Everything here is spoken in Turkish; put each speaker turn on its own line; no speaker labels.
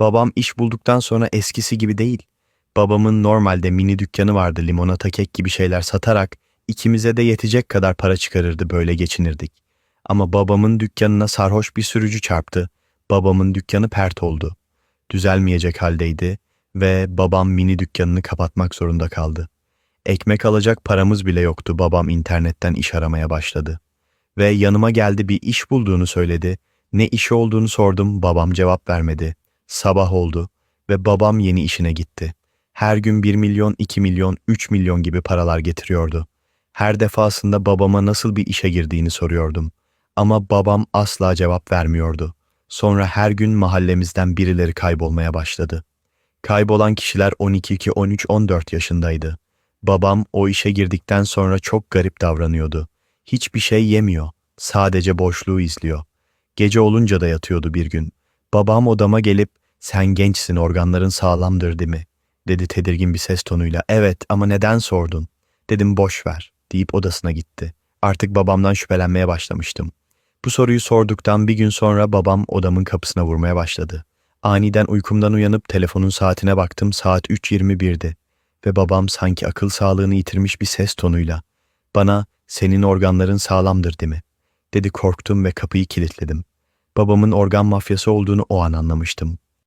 Babam iş bulduktan sonra eskisi gibi değil. Babamın normalde mini dükkanı vardı limonata kek gibi şeyler satarak ikimize de yetecek kadar para çıkarırdı böyle geçinirdik. Ama babamın dükkanına sarhoş bir sürücü çarptı. Babamın dükkanı pert oldu. Düzelmeyecek haldeydi ve babam mini dükkanını kapatmak zorunda kaldı. Ekmek alacak paramız bile yoktu. Babam internetten iş aramaya başladı. Ve yanıma geldi bir iş bulduğunu söyledi. Ne işi olduğunu sordum. Babam cevap vermedi. Sabah oldu ve babam yeni işine gitti. Her gün 1 milyon, 2 milyon, 3 milyon gibi paralar getiriyordu. Her defasında babama nasıl bir işe girdiğini soruyordum. Ama babam asla cevap vermiyordu. Sonra her gün mahallemizden birileri kaybolmaya başladı. Kaybolan kişiler 12, 13, 14 yaşındaydı. Babam o işe girdikten sonra çok garip davranıyordu. Hiçbir şey yemiyor. Sadece boşluğu izliyor. Gece olunca da yatıyordu bir gün. Babam odama gelip sen gençsin organların sağlamdır değil mi? Dedi tedirgin bir ses tonuyla. Evet ama neden sordun? Dedim boş ver deyip odasına gitti. Artık babamdan şüphelenmeye başlamıştım. Bu soruyu sorduktan bir gün sonra babam odamın kapısına vurmaya başladı. Aniden uykumdan uyanıp telefonun saatine baktım saat 3.21'di ve babam sanki akıl sağlığını yitirmiş bir ses tonuyla bana senin organların sağlamdır değil mi? Dedi korktum ve kapıyı kilitledim. Babamın organ mafyası olduğunu o an anlamıştım.